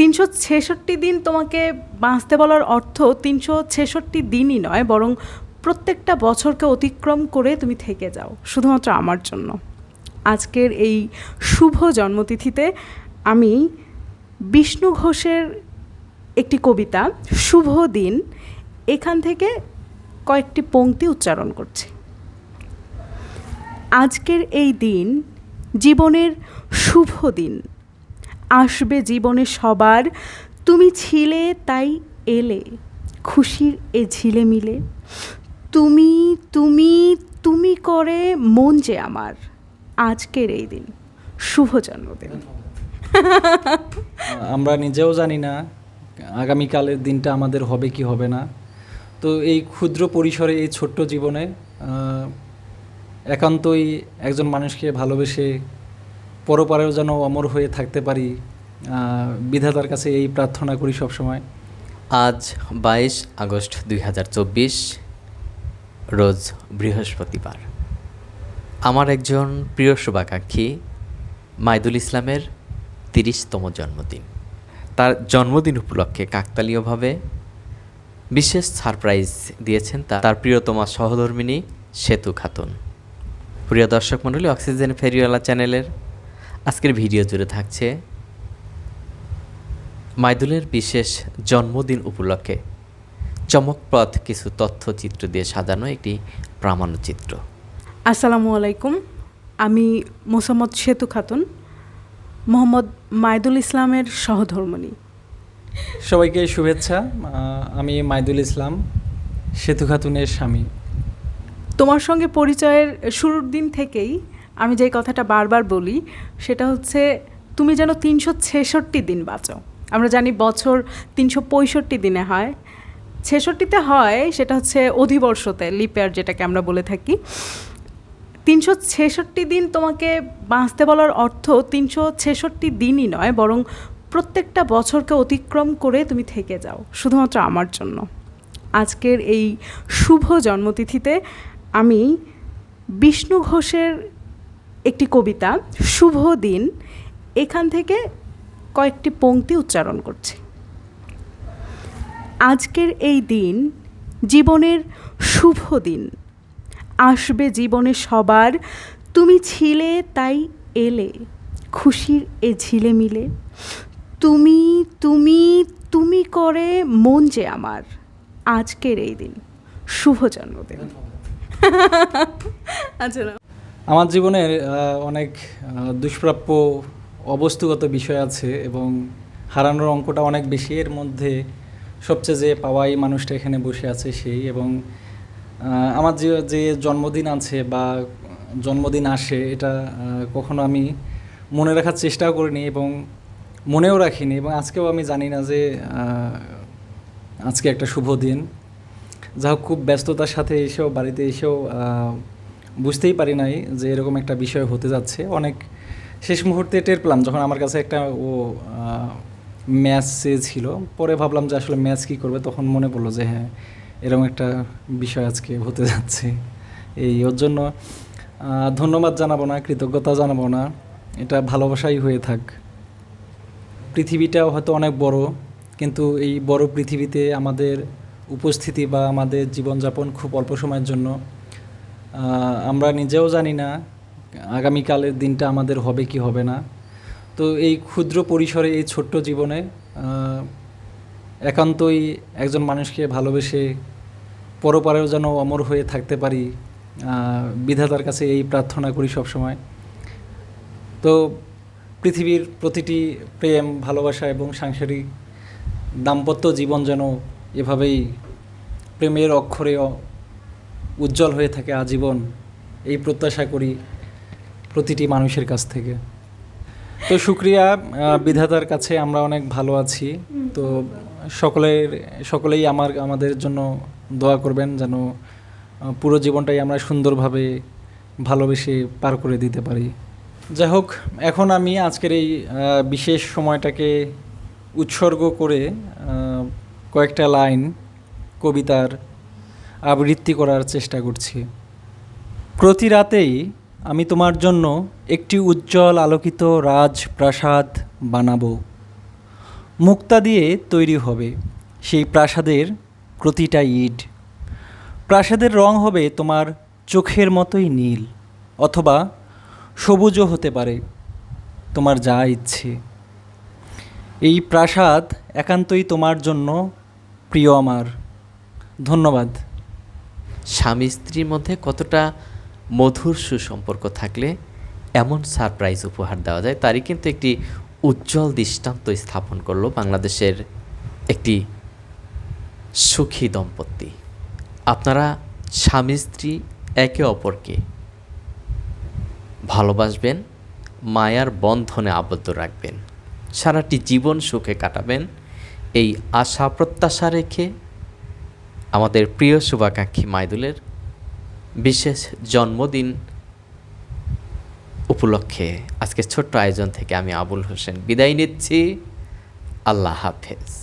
তিনশো ছেষট্টি দিন তোমাকে বাঁচতে বলার অর্থ তিনশো ছেষট্টি দিনই নয়, বরং প্রত্যেকটা বছরকে অতিক্রম করে তুমি থেকে যাও, শুধুমাত্র আমার জন্য। আজকের এই শুভ জন্মতিথিতে আমি বিষ্ণু ঘোষের একটি কবিতা, শুভ দিন এখান থেকে কয়েকটি পংক্তি উচ্চারণ করছি। আজকের এই দিন জীবনের শুভ দিন। আসবে জীবনে সবার। তুমি ছিলে, তাই এলে। খুশির এ ঝিলে মিলে। তুমি তুমি তুমি করে মন যে আমার। আজকের এই দিন। শুভ জন্মদিন। আমরা নিজেও জানি না আগামীকালের দিনটা আমাদের হবে কি হবে না। তো এই ক্ষুদ্র পরিসরে, এই ছোট্ট জীবনে একান্তই একজন মানুষকে ভালোবেসে পরপারেও যেন অমর হয়ে থাকতে পারি বিধাতার কাছে এই প্রার্থনা করি সবসময়। আজ বাইশ আগস্ট দুই হাজার চব্বিশ, রোজ বৃহস্পতিবার। আমার একজন প্রিয় শুভাকাঙ্ক্ষী মাইদুল ইসলামের তিরিশতম জন্মদিন। তার জন্মদিন উপলক্ষে কাকতালীয়ভাবে বিশেষ সারপ্রাইজ দিয়েছেন তার প্রিয়তমা সহধর্মিনী সেতু খাতুন। প্রিয় দর্শক মণ্ডলী, অক্সিজেন ফেরিওয়ালা চ্যানেলের আজকের ভিডিও জুড়ে থাকছে মাইদুলের বিশেষ জন্মদিন উপলক্ষে চমকপ্রদ কিছু তথ্যচিত্র দিয়ে সাজানো একটি প্রামাণ্যচিত্র আসসালামু আলাইকুম। আমি মোসাম্মদ সেতু খাতুন মোহাম্মদ মাইদুল ইসলামের সহধর্মণী। সবাইকে শুভেচ্ছা। আমি মাইদুল ইসলাম সেতু খাতুনের স্বামী। তোমার সঙ্গে পরিচয়ের শুরুর দিন থেকেই আমি যে কথাটা বারবার বলি, সেটা হচ্ছে তুমি যেন তিনশো ছেষট্টি দিন বাঁচো। আমরা জানি বছর তিনশো পঁয়ষট্টি দিনে হয়। ছেষট্টিতে হয়, সেটা হচ্ছে অধিবর্ষতে লিপেয়ার যেটাকে আমরা বলে থাকি। তিনশো ছেষট্টি দিন তোমাকে বাঁচতে বলার অর্থ তিনশো ছেষট্টি দিনই নয়, বরং প্রত্যেকটা বছরকে অতিক্রম করে তুমি থেকে যাও, শুধুমাত্র আমার জন্য। আজকের এই শুভ জন্মতিথিতে আমি বিষ্ণু ঘোষের একটি কবিতা শুভ দিন এখান থেকে কয়েকটি পংক্তি উচ্চারণ করছি। আজকের এই দিন জীবনের শুভ দিন। আসবে জীবনে সবার তুমি ছিলে তাই এলে খুশির এ ঝিলে মিলে। তুমি তুমি তুমি করে মন যে আমার আজকের এই দিন। শুভ জন্মদিন। আচ্ছা আমার জীবনের অনেক দুষ্প্রাপ্য অবস্তুগত বিষয় আছে এবং হারানোর অঙ্কটা অনেক বেশি। এর মধ্যে সবচেয়ে যে পাওয়াই মানুষটা এখানে বসে আছে সেই এবং আমার যে যে জন্মদিন আছে বা জন্মদিন আসে এটা কখনো আমি মনে রাখার চেষ্টাও করিনি এবং মনেও রাখিনি এবং আজকেও আমি জানি না যে আজকে একটা শুভ দিন। যা হোক খুব ব্যস্ততার সাথে এসেও, বাড়িতে এসেও বুঝতেই পারি নাই যে এরকম একটা বিষয় হতে যাচ্ছে। অনেক শেষ মুহূর্তে টের পেলাম যখন আমার কাছে একটা ও ম্যাচ ছিল পরে ভাবলাম যে আসলে ম্যাচ কী করবে? তখন মনে পড়ল যে হ্যাঁ এরকম একটা বিষয় আজকে হতে যাচ্ছে। এই ওর জন্য ধন্যবাদ জানাব না, কৃতজ্ঞতা জানাব না। এটা ভালোবাসাই হয়ে থাক। পৃথিবীটাও হয়তো অনেক বড়, কিন্তু এই বড় পৃথিবীতে আমাদের উপস্থিতি বা আমাদের জীবনযাপন খুব অল্প সময়ের জন্য আমরা নিজেও জানি না আগামীকালের দিনটা আমাদের হবে কি হবে না। তো এই ক্ষুদ্র পরিসরে, এই ছোট্ট জীবনে একান্তই একজন মানুষকে ভালোবেসে পরপারেও যেন অমর হয়ে থাকতে পারি বিধাতার কাছে এই প্রার্থনা করি সবসময়। তো পৃথিবীর প্রতিটি প্রেম, ভালোবাসা এবং সাংসারিক দাম্পত্য জীবন যেন এভাবেই প্রেমের অক্ষরে উজ্জ্বল হয়ে থাকে আজীবন। এই প্রত্যাশা করি প্রতিটি মানুষের কাছ থেকে। তো শুক্রিয়া বিধাতার কাছে আমরা অনেক ভালো আছি। তো সকলের, সকলেই আমার, আমাদের জন্য দোয়া করবেন যেন পুরো জীবনটাই আমরা সুন্দরভাবে ভালোবেসে পার করে দিতে পারি। যাই হোক, এখন আমি আজকের এই বিশেষ সময়টাকে উৎসর্গ করে কয়েকটা লাইন কবিতার আবৃত্তি করার চেষ্টা করছি। প্রতি রাতেই আমি তোমার জন্য একটি উজ্জ্বল আলোকিত রাজপ্রাসাদ বানাবো। মুক্তা দিয়ে তৈরি হবে সেই প্রাসাদের প্রতিটা ইট। প্রাসাদের রং হবে তোমার চোখের মতোই নীল অথবা সবুজও হতে পারে, তোমার যা ইচ্ছে। এই প্রাসাদ একান্তই তোমার জন্য প্রিয় আমার। ধন্যবাদ। স্বামী স্ত্রীর মধ্যে কতটা মধুর সুসম্পর্ক থাকলে এমন সারপ্রাইজ উপহার দেওয়া যায়, তারই কিন্তু একটি উজ্জ্বল দৃষ্টান্ত স্থাপন করল বাংলাদেশের একটি সুখী দম্পতি। আপনারা স্বামী স্ত্রী একে অপরকে ভালোবাসবেন, মায়ার বন্ধনে আবদ্ধ রাখবেন, সারাটি জীবন সুখে কাটাবেন, এই আশা প্রত্যাশা রেখে আমাদের প্রিয় শুভাকাঙ্ক্ষী মাইদুলের বিশেষ জন্মদিন উপলক্ষে আজকে ছোট্ট আয়োজন থেকে আমি আবুল হোসেন বিদায় নিচ্ছি। আল্লাহ হাফেজ।